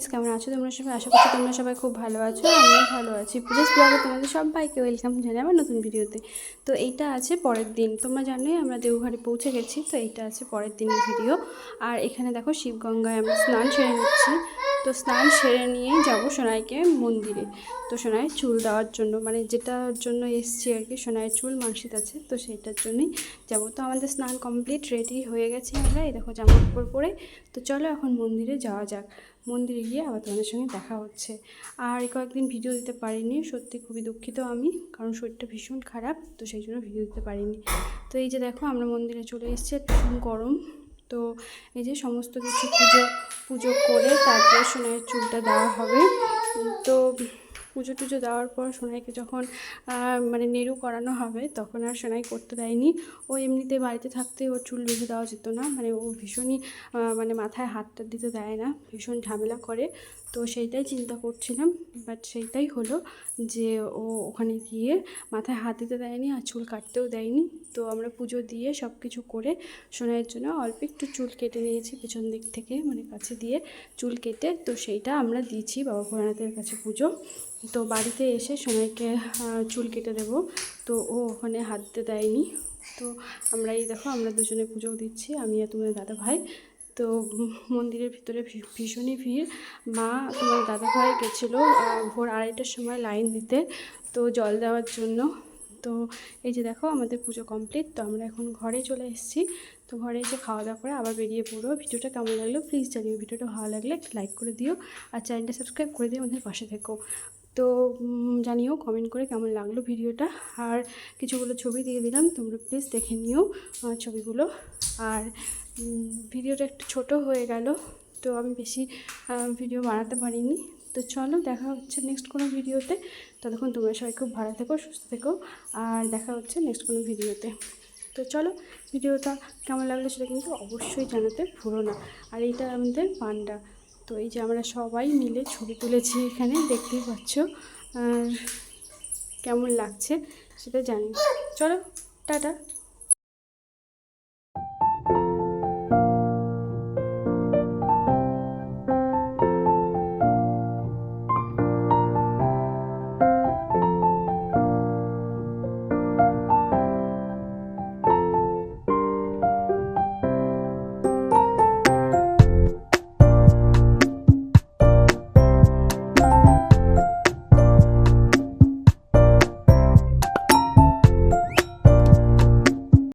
Friends কেমন আছো? তোমরা সবাই? আশা করছি তোমরা সবাই খুব ভালো আছো, আমিও ভালো আছি। পুলিশ ব্লগে তোমাদের সবাইকে ওয়েলকাম জানাই আমার নতুন ভিডিওতে তো এইটা আছে পরের দিন। তোমরা জানোই আমরা দেওঘরে পৌঁছে গেছি, তো এইটা আছে পরের দিনের ভিডিও আর এখানে দেখো শিবগঙ্গায় আমরা স্নান সেরে নিচ্ছি। তো স্নান সেরে নিয়ে যাব সোনাইকে মন্দিরে। তো সোনাইয়ের চুল দেওয়ার জন্য মানে যেটার জন্য এসছি আর কি, সোনাইয়ের চুল মাংসিত আছে, তো সেইটার জন্যই যাব। তো আমাদের স্নান কমপ্লিট রেডি হয়ে গেছি আমরা। এই দেখো জামা কাপড় পরে। তো চলো এখন মন্দিরে যাওয়া যাক। মন্দিরে গিয়ে আবার তোমাদের সঙ্গে দেখা হচ্ছে। আর কয়েকদিন ভিডিও দিতে পারিনি, সত্যি খুবই দুঃখিত আমি, কারণ শরীরটা ভীষণ খারাপ, তো সেই জন্য ভিডিও দিতে পারিনি। তো এই যে দেখো, আমরা মন্দিরে চলে এসেছি ভীষণ গরম। তো এই যে সমস্ত কিছু পুজো পুজো করে তারপর সোনার চুলটা দেওয়া হবে। তো পুজো টুজো দেওয়ার পর সোনাইকে যখন মানে নেড়ু করানো হবে, তখন আর সোনাই করতে দেয়নি। ও এমনিতে বাড়িতে থাকতে ওর চুল বেঁধে দেওয়া যেত না। মানে ও ভীষণই মানে মাথায় হাতটা দিতে দেয় না, ভীষণ ঝামেলা করে। তো সেইটাই চিন্তা করছিলাম বাট সেইটাই হলো যে ও ওখানে গিয়ে মাথায় হাত দিতে দেয়নি আর চুল কাটতেও দেয়নি। তো আমরা পুজো দিয়ে সব কিছু করে সোনাইয়ের জন্য অল্প একটু চুল কেটে নিয়েছি পেছন দিক থেকে মানে কাছে দিয়ে চুল কেটে। তো সেইটা আমরা দিয়েছি বাবা ভোলানাথের কাছে পুজো। তো বাড়িতে এসে আহ, চুল কেটে দেবো। তো ও ওখানে হাত দিতে দেয়নি। তো আমরা এই দেখো আমরা দুজনে পুজো দিচ্ছি আমি আর তোমার দাদা ভাই। তো মন্দিরের ভিতরে ভীষণই ভিড়। মা তোমার দাদা ভাই গেছিল ভোর আড়াইটার সময় লাইন দিতে তো জল দেওয়ার জন্য। তো এই যে দেখো আমাদের পুজো কমপ্লিট। তো আমরা এখন ঘরে চলে এসেছি। তো ঘরে এসে খাওয়া দাওয়া করে আবার বেরিয়ে পড়ো ভিডিওটা কেমন লাগল প্লিজ জানিও। ভিডিওটা ভালো লাগলে একটা লাইক করে দিও। আর চ্যানেলটা সাবস্ক্রাইব করে দিও আমাদের পাশে থেকো। তো জানিও কমেন্ট করে কেমন লাগল ভিডিওটা আর কিছুগুলো ছবি দিয়ে দিলাম, তোমরা প্লিজ দেখে নিও ছবিগুলো। আর ভিডিওটা একটু ছোট হয়ে গেল, তো আমি বেশি ভিডিও বানাতে পারিনি। তো চলো, দেখা হচ্ছে নেক্সট কোনো ভিডিওতে ততক্ষণ তোমরা সবাই খুব ভালো থেকো, সুস্থ থেকো, আর দেখা হচ্ছে নেক্সট কোনো ভিডিওতে তো চলো ভিডিওটা কেমন লাগল সেটা কিন্তু অবশ্যই জানাতে ভুলো না। আর এইটা আমাদের পান্ডা। তো এই যে আমরা সবাই মিলে ছবি তুলেছি এখানে, দেখতেই পাচ্ছ। কেমন লাগছে সেটা জানি। চলো, টাটা।